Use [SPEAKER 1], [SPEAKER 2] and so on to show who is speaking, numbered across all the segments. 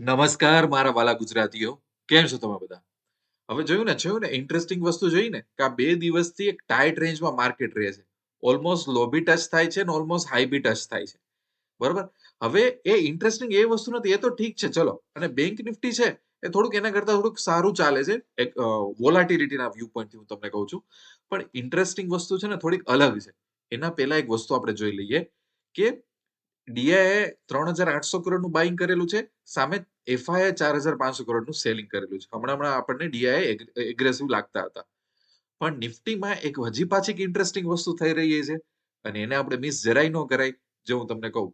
[SPEAKER 1] નમસ્કાર, મારા વાલા ગુજરાતીઓ. કેમ છો તમે બધા? હવે જોયું ને જોયું ને ઇન્ટરેસ્ટિંગ વસ્તુ જોઈ ને, કે આ બે દિવસથી એક ટાઈટ રેન્જમાં માર્કેટ રહે છે. ઓલમોસ્ટ લો બી ટચ થાય છે ને ઓલમોસ્ટ હાઈ બી ટચ થાય છે. બરોબર? હવે એ ઇન્ટરેસ્ટિંગ એ વસ્તુ નથી, એ તો ઠીક છે, ચલો. અને બેંક નિફ્ટી છે, એ થોડુંક એના કરતા થોડુંક સારું ચાલે છે. એક વોલાટિલિટીના વ્યૂ પોઈન્ટથી હું તમને કહું છું. પણ ઇન્ટરેસ્ટિંગ વસ્તુ છે ને, થોડીક અલગ છે. એના પહેલા એક વસ્તુ આપણે જોઈ લઈએ કે ડીઆઈએ ત્રણ હજાર આઠસો કરોડનું બાઇંગ કરેલું છે. સામે એફઆઈએ ચાર હજાર પાંચસો કરોડનું સેલિંગ કરેલું છે. હમણાં હમણાં આપણને ડીઆઈએ એગ્રેસિવ લાગતા હતા. પણ નિફ્ટીમાં એક હજી પાછી ઇન્ટરેસ્ટિંગ વસ્તુ થઈ રહી છે અને એને આપણે મિસ જરાય ન કરાય, જે હું તમને કહું.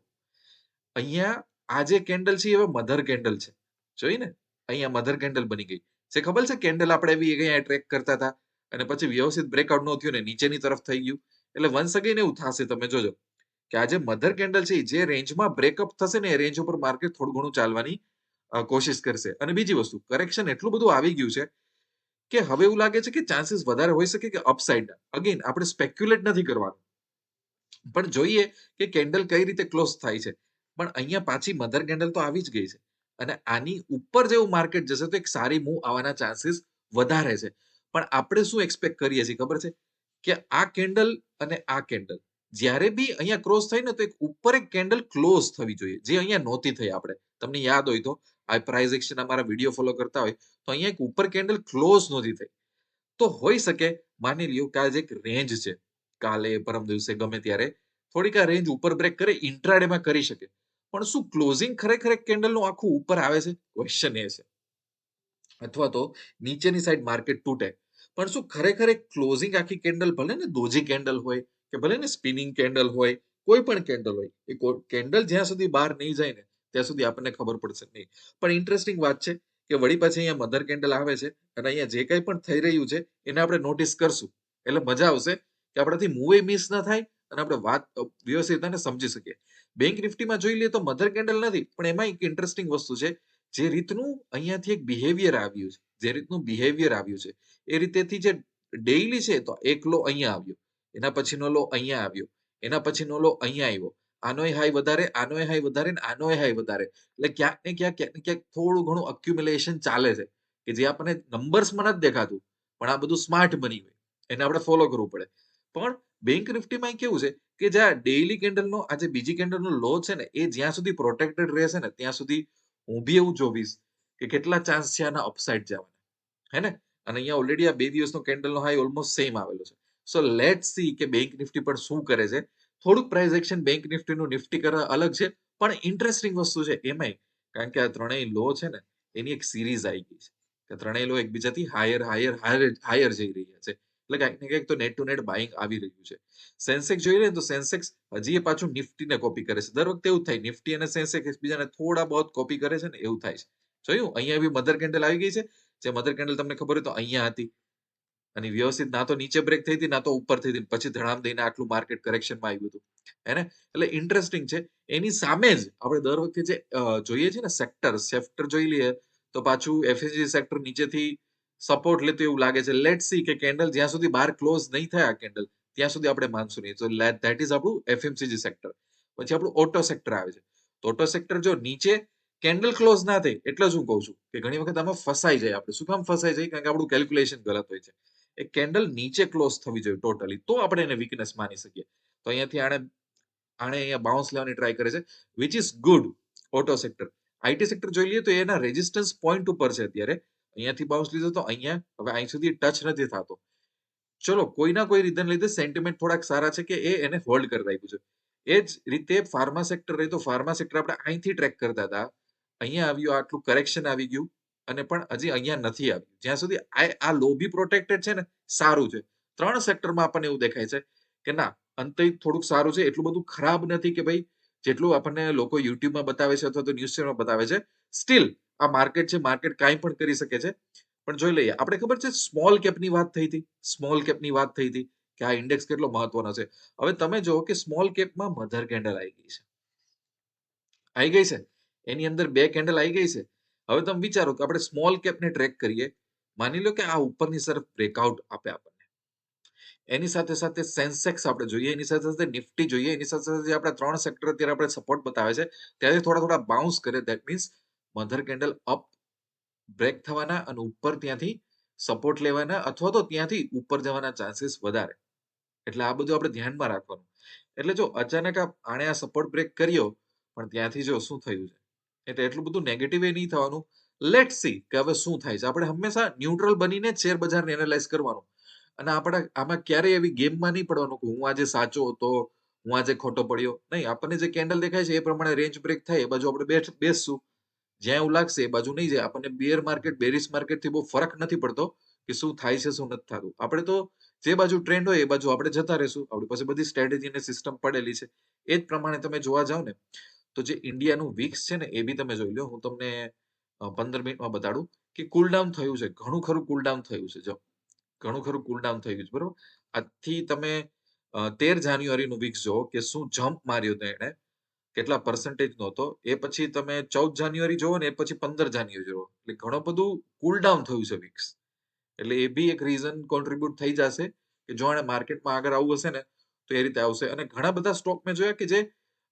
[SPEAKER 1] અહીંયા આ જે કેન્ડલ છે એ મધર કેન્ડલ છે. જોઈ ને? અહીંયા મધર કેન્ડલ બની ગઈ. છે ખબર છે કેન્ડલ આપણે એવી અહીંયા ટ્રેક કરતા હતા અને પછી વ્યવસ્થિત બ્રેકઆઉટ ન થયું ને નીચેની તરફ થઈ ગયું. એટલે વન્સ અગેન એવું થશે તમે જોજો. કે આ જે મધર કેન્ડલ છે જે રેન્જમાં બ્રેકઅપ થશે ને એ રેન્જ ઉપર માર્કેટ થોડું ઘણું ચાલવાની કોશિશ કરશે. અને બીજી વસ્તુ કરેક્શન એટલું બધું આવી ગયું છે કે હવે એવું લાગે છે કે ચાન્સીસ વધારે હોઈ શકે કે અપસાઇડ અગેન આપણે સ્પેક્યુલેટ નથી કરવાનું. પણ જોઈએ કે કેન્ડલ કઈ રીતે ક્લોઝ થાય છે. પણ અહીંયા પાછી મધર કેન્ડલ તો આવી જ ગઈ છે. અને આની ઉપર જેવું માર્કેટ જશે તો એક સારી મૂવ આવવાના ચાન્સીસ વધારે છે. પણ આપણે શું એક્સપેક્ટ કરીએ છીએ ખબર છે? કે આ કેન્ડલ અને આ કેન્ડલ જ્યારે બી અહીંયા ક્રોસ થઈ ને તો એક ઉપર એક કેન્ડલ ક્લોઝ થવી જોઈએ, જે અહીંયા નહોતી થઈ આપણે. તમને યાદ હોય તો, આ પ્રાઇઝ એક્શન અમારા વીડિયો ફોલો કરતા હોય, તો અહીંયા એક ઉપર કેન્ડલ ક્લોઝ નહોતી થઈ. તો હોઈ શકે, માની લ્યો કે આજે એક રેન્જ છે. કાલે, પરમ દિવસે, ગમે ત્યારે, થોડીક આ રેન્જ ઉપર બ્રેક કરે ઇન્ટ્રાડેમાં કરી શકે. પણ શું ક્લોઝિંગ ખરેખર એક કેન્ડલનું આખું ઉપર આવે છે? ક્વેશ્ચન એ છે. અથવા તો નીચેની સાઈડ માર્કેટ તૂટે. પણ શું ખરેખર એક ક્લોઝિંગ આખી કેન્ડલ ભલે ને દોજી કેન્ડલ હોય કે ભલે ને સ્પિનિંગ કેન્ડલ હોય, કોઈ પણ કેન્ડલ હોય, એ કેન્ડલ જ્યાં સુધી બહાર નહીં જાય ને, ત્યાં સુધી આપણને ખબર પડશે નહીં. પણ ઇન્ટરેસ્ટિંગ વાત છે કે વળી પાછી અહીંયા મધર કેન્ડલ આવે છે અને અહીંયા જે કંઈ પણ થઈ રહ્યું છે, એને આપણે નોટિસ કરશું. એટલે મજા આવશે કે આપણાથી મૂવે મિસ ન થાય અને આપણે વાત વ્યવસ્થિત સમજી શકીએ. બેંક નિફ્ટીમાં જોઈ લઈએ તો મધર કેન્ડલ નથી, પણ એમાં એક ઇન્ટરેસ્ટિંગ વસ્તુ છે, જે રીતનું અહીંયાથી એક બિહેવિયર આવ્યું છે, જે રીતનું બિહેવિયર આવ્યું છે. એ રીતેથી જે ડેઈલી છે તો એકલો અહીંયા આવ્યો. એના પછીનો લો અહીંયા આવ્યો, એના પછીનો લો અહીંયા આવ્યો. આનોય હાઈ વધારે, આનોય હાઈ વધારે ને આનોય હાઈ વધારે. એટલે ક્યાંક ને ક્યાંક ક્યાંક ને ક્યાંક થોડું ઘણું અક્યુમ્યુલેશન ચાલે છે, કે જે આપણને નંબર્સમાં નથી દેખાતું, પણ આ બધું સ્માર્ટ બની ગયું. એને આપણે ફોલો કરવું પડે. પણ બેંક નિફ્ટીમાં કેવું છે, કે જ્યાં ડેઇલી કેન્ડલનો આ જે બીજી કેન્ડલનો લો છે ને, એ જ્યાં સુધી પ્રોટેક્ટેડ રહેશે ને, ત્યાં સુધી હું બી એવું જોવીશ, કે કેટલા ચાન્સ છે આના અપસાઇડ જવાના. હે ને? અને અહીંયા ઓલરેડી આ બે દિવસનો કેન્ડલનો હાઈ ઓલમોસ્ટ સેમ આવેલો છે. સો લેટ સી કે બેંક નિફ્ટી પણ શું કરે છે. થોડુંક પ્રાઇસ એક્શન બેંક નિફ્ટીનું નિફ્ટી કરતા અલગ છે, પણ ઇન્ટરેસ્ટિંગ વસ્તુ છે એમાંય. કારણ કે આ ત્રણેય લો છે ને, એની એક સિરીઝ આવી ગઈ છે. કે ત્રણેય લો એકબીજાથી હાયર હાયર હાયર હાયર જઈ રહ્યા છે. એટલે કંઈક ને કંઈક તો નેટ ટુ નેટ બાઇંગ આવી રહ્યું છે. સેન્સેક્સ જોઈ લઈએ તો સેન્સેક્સ હજી એ પાછું નિફ્ટીને કોપી કરે છે. દર વખતે એવું થાય નિફ્ટી અને સેન્સેક્સ એકબીજાને થોડા બહુત કોપી કરે છે ને, એવું થાય છે. જોયું? અહીંયા બી મધર કેન્ડલ આવી ગઈ છે. જે મધર કેન્ડલ તમને ખબર હોય તો અહીંયા હતી. અને વ્યવસ્થિત ના તો નીચે બ્રેક થઈ હતી, ના તો ઉપર થઈ હતી. પછી ધડામ દઈને આટલું માર્કેટ કરેક્શનમાં આવ્યું હતું. હેને એટલે ઇન્ટરેસ્ટિંગ છે. એની સામે જ આપણે દર વખતે જે જોઈએ છે ને સેક્ટર સેક્ટર જોઈ લઈએ, તો પાછું એફએસજી સેક્ટર નીચેથી સપોર્ટ લેતું એવું લાગે છે. લેટ સી કે કેન્ડલ જ્યાં સુધી બહાર ક્લોઝ નહીં થાય આ કેન્ડલ ત્યાં સુધી આપણે માનશું નહીં તો ધેટ ઇઝ આપણું એફએમસીજી સેક્ટર પછી આપણું ઓટો સેક્ટર આવે છે. તો ઓટો સેક્ટર જો નીચે કેન્ડલ ક્લોઝ ના થાય, એટલે જ હું કહું છું કે ઘણી વખત આમાં ફસાઈ જાય આપણે. શું કામ ફસાઈ જાય? કારણ કે આપણું કેલ્ક્યુલેશન ગલત હોય છે. એ કેન્ડલ નીચે ક્લોઝ થવી જોઈએ ટોટલી, તો આપણે એને વીકનેસ માની શકીએ. તો અહીંયાથી આણે આણે અહીંયા બાઉન્સ લેવાની ટ્રાય કરે છે which is good auto sector IT sector જોઈ લઈએ તો એના રેઝિસ્ટન્સ પોઈન્ટ ઉપર છે અત્યારે. અહીંયાથી બાઉન્સ લીધો તો અહીંયા, હવે અહીં સુધી ટચ નથી થતો. ચલો, કોઈના કોઈ રીઝન લીધે સેન્ટિમેન્ટ થોડાક સારા છે કે એ એને હોલ્ડ કરી રાખ્યું છે. એ જ રીતે ફાર્મા સેક્ટર રહી તો ફાર્મા સેક્ટર આપણે અહીંથી ટ્રેક કરતા હતા. અહીંયા આવ્યું, આટલું કરેક્શન આવી ગયું. અને પણ હજી અહીંયા નથી આવ્યું. જ્યાં સુધી આ લો બી પ્રોટેક્ટેડ છે ને, સારું છે. ત્રણ સેક્ટરમાં આપણને એવું દેખાય છે કે ના, અંતે થોડુંક સારું છે. એટલું બધું ખરાબ નથી કે ભાઈ, જેટલું આપણને લોકો યુટ્યુબમાં બતાવે છે અથવા તો ન્યૂઝ ચેનલમાં બતાવે છે. સ્ટીલ આ માર્કેટ છે માર્કેટ કાંઈ પણ કરી શકે છે. પણ જોઈ લઈએ, આપણે ખબર છે સ્મોલ કેપની વાત થઈ હતી? સ્મોલ કેપની વાત થઈ હતી કે આ ઇન્ડેક્સ કેટલો મહત્વનો છે? હવે તમે જુઓ કે સ્મોલ કેપમાં મધર કેન્ડલ આવી ગઈ છે. આવી ગઈ છે? એની અંદર બે કેન્ડલ આવી ગઈ છે. હવે તમે વિચારો કે આપણે સ્મોલ કેપને ટ્રેક કરીએ, માની લો કે આ ઉપરની તરફ બ્રેકઆઉટ આપે આપણને. એની સાથે સાથે સેન્સેક્સ આપણે જોઈએ, એની સાથે સાથે નિફ્ટી જોઈએ, એની સાથે સાથે આપણે ત્રણ સેક્ટર અત્યારે આપણે સપોર્ટ બતાવે છે ત્યારે થોડા થોડા બાઉન્સ કરે. That means mother candle up break થવાના અને ઉપર ત્યાંથી સપોર્ટ લેવાના અથવા તો ત્યાંથી ઉપર જવાના ચાન્સીસ વધારે. એટલે આ બધું આપણે ધ્યાનમાં રાખવાનું. એટલે જો અચાનક આણે આ સપોર્ટ બ્રેક કર્યો, પણ ત્યાંથી જો શું થયું છે? એટલે એટલું બધું નેગેટિવ એ નહીં થવાનું. લેટ સી કે હવે શું થાય છે. આપણે હંમેશા ન્યુટ્રલ બનીને શેર બજારને એનાલાઇઝ કરવાનું. અને આપણે, આમાં ક્યારેય એવી ગેમમાં નહીં પડવાનું કે હું આજે સાચો હતો, હું આજે ખોટો પડ્યો. નહીં, આપણને જે કેન્ડલ દેખાય છે એ પ્રમાણે રેન્જ બ્રેક થાય, એ બાજુ આપણે બેસશું. જ્યાં એવું લાગશે એ બાજુ નહીં જાય. આપણને બેર માર્કેટ બેરિસ માર્કેટથી બહુ ફરક નથી પડતો કે શું થાય છે, શું નથી થતું. આપણે તો જે બાજુ ટ્રેન્ડ હોય એ બાજુ આપણે જતા રહેશું. આપણી પાસે બધી સ્ટ્રેટેજી અને સિસ્ટમ પડેલી છે. એ જ પ્રમાણે તમે જોવા જાવ ને તો જે ઇન્ડિયાનું વીક્સ છે ને, એ બી તમે જોઈ લો. હું તમને પંદર મિનિટમાં બતાડું કે કુલ ડાઉન થયું છે. ઘણું ખરું કુલ ડાઉન થયું છે. જો, ઘણું ખરું કુલ ડાઉન થઈ ગયું છે. બરોબર? આજથી તમે તેર જાન્યુઆરીનું વીક્સ જોવો કે શું જમ્પ માર્યો હતો એણે. કેટલા પર્સન્ટેજ નો હતો એ પછી તમે ચૌદ જાન્યુઆરી જોવો ને, એ પછી પંદર જાન્યુઆરી જોવો એટલે ઘણું બધું કુલ ડાઉન થયું છે વીક્સ. એટલે એ બી એક રીઝન કોન્ટ્રીબ્યુટ થઈ જશે કે જો એને માર્કેટમાં આગળ આવવું હશે ને, તો એ રીતે આવશે. અને ઘણા બધા સ્ટોક મેં જોયા કે જે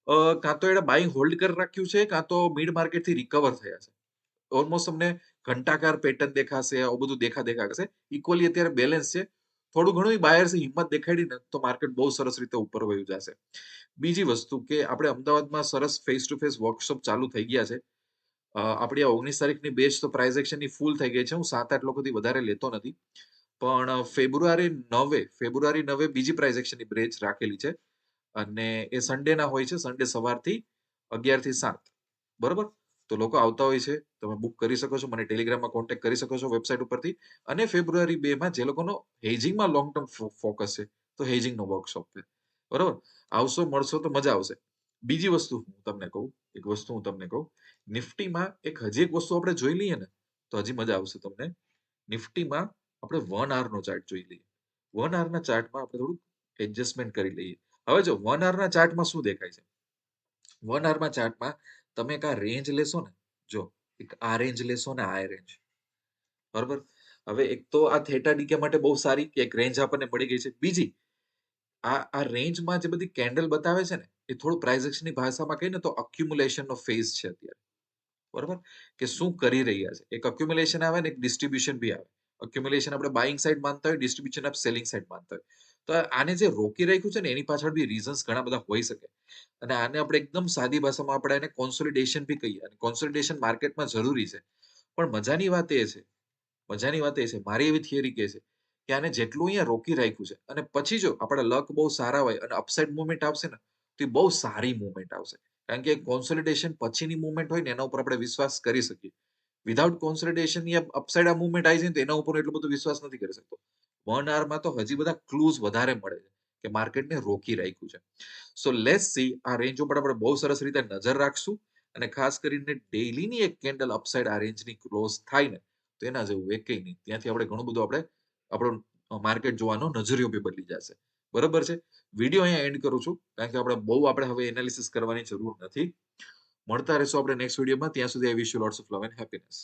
[SPEAKER 1] કાં તો એને બાઇંગ હોલ્ડ કરી રાખ્યું છે, કાં તો મિડ માર્કેટથી રિકવર થયા છે. ઓલમોસ્ટ તમને ઘંટાકાર પેટર્ન દેખાશે, આવું બધું દેખા દેખાશે ઇક્વલી અત્યારે બેલેન્સ છે. થોડું ઘણું બાયર્સ હિંમત દેખાડી ને તો માર્કેટ બહુ સરસ રીતે ઉપર વયું જશે. બીજી વસ્તુ કે આપણે અમદાવાદમાં સરસ ફેસ ટુ ફેસ વર્કશોપ ચાલુ થઈ ગયા છે. આપણી આ ઓગણીસ તારીખની બેચ તો પ્રાઇઝ એક્શનની ફૂલ થઈ ગઈ છે. હું સાત આઠ લોકોથી વધારે લેતો નથી. પણ ફેબ્રુઆરી નવે ફેબ્રુઆરી નવે બીજી પ્રાઇઝ એક્શનની બ્રેચ રાખેલી છે. અને એ સન્ડેના હોય છે સન્ડે સવારથી અગિયારથી સાત. બરોબર? તો લોકો આવતા હોય છે, તમે બુક કરી શકો છો, મને ટેલિગ્રામમાં કોન્ટેક્ટ કરી શકો છો વેબસાઇટ ઉપરથી. અને ફેબ્રુઆરી બે માં જે લોકોનો હેજિંગમાં લોંગ ટર્મ ફોકસ છે, તો હેજિંગનો વર્કશોપ છે. બરોબર? આવશો, મળશો તો મજા આવશે. બીજી વસ્તુ હું તમને કહું, એક વસ્તુ હું તમને કહું. નિફ્ટીમાં એક હજી એક વસ્તુ આપણે જોઈ લઈએ ને, તો હજી મજા આવશે તમને. નિફ્ટીમાં આપણે વન આર નો ચાર્ટ જોઈ લઈએ. વન આર ના ચાર્ટમાં આપણે થોડુંક એડજસ્ટમેન્ટ કરી લઈએ. હવે જો વન ના ચાર્ટમાં શું દેખાય છે? વન આરમાં ચાર્ટમાં તમે એક આ રેન્જ લેશો ને, જો, એક આ રેન્જ લેશો ને, આ રેન્જ બરોબર? હવે એક તો આ થેટા ડીકે માટે બહુ સારી કે એક રેન્જ આપણને મળી ગઈ છે. બીજી, આ આ રેન્જમાં જે બધી કેન્ડલ બતાવે છે ને, એ થોડું પ્રાઇઝ એક્શનની ભાષામાં કહીને તો અક્યુમ્યુલેશનનો ફેઝ છે અત્યારે. બરોબર? કે શું કરી રહ્યા છે? એક અક્યુમ્યુલેશન આવે ને, એક ડિસ્ટ્રીબ્યુશન બી આવે. અક્યુમ્યુલેશન આપણે બાઇંગ સાઈડ માનતા હોય ડિસ્ટ્રીબ્યુશન આપ સેલિંગ સાઈડ માનતા હોય. તો આને જે રોકી રાખ્યું છે ને, એની પાછળ બી રીઝન્સ ઘણા બધા હોઈ શકે. અને આને આપણે એકદમ સાદી ભાષામાં આપણે એને કોન્સોલિડેશન બી કહીએ. અને કોન્સોલિડેશન માર્કેટમાં જરૂરી છે. પણ મજાની વાત એ છે, મજાની વાત એ છે, મારી એવી થિયરી કે છે કે આને જેટલું અહીંયા રોકી રાખ્યું છે, અને પછી જો આપણા લક બહુ સારા હોય અને અપસાઇડ મુવમેન્ટ આવશે ને, તો એ બહુ સારી મુવમેન્ટ આવશે. કારણ કે કોન્સોલિડેશન પછીની મુવમેન્ટ હોય ને, એના ઉપર આપણે વિશ્વાસ કરી શકીએ. વિધાઉટ કોન્સોલિડેશન અપસાઇડ આ મુવમેન્ટ આવી જાય તો એના ઉપર એટલો બધો વિશ્વાસ નથી કરી શકતો. વન આવરમાં તો હજી બધા ક્લૂઝ વધારે મળે છે કે માર્કેટને રોકી રાખ્યું છે. સો લેસ સી આ રેન્જ ઉપર આપણે બહુ સરસ રીતે નજર રાખશું અને ખાસ કરીને ડેઈલીની એક કેન્ડલ અપસાઇડ આ રેન્જની ક્લોઝ થાય ને, તો એના જેવું એક નહીં. ત્યાંથી આપણે ઘણું બધું આપણે, આપણો માર્કેટ જોવાનો નજરિયો બી બદલી જશે. બરોબર છે? વીડિયો અહીંયા એન્ડ કરું છું, કારણ કે આપણે બહુ આપણે હવે એનાલિસિસ કરવાની જરૂર નથી. મળતા રહેશું આપણે નેક્સ્ટ વિડીયોમાં ત્યાં સુધી I wish you lots of love and happiness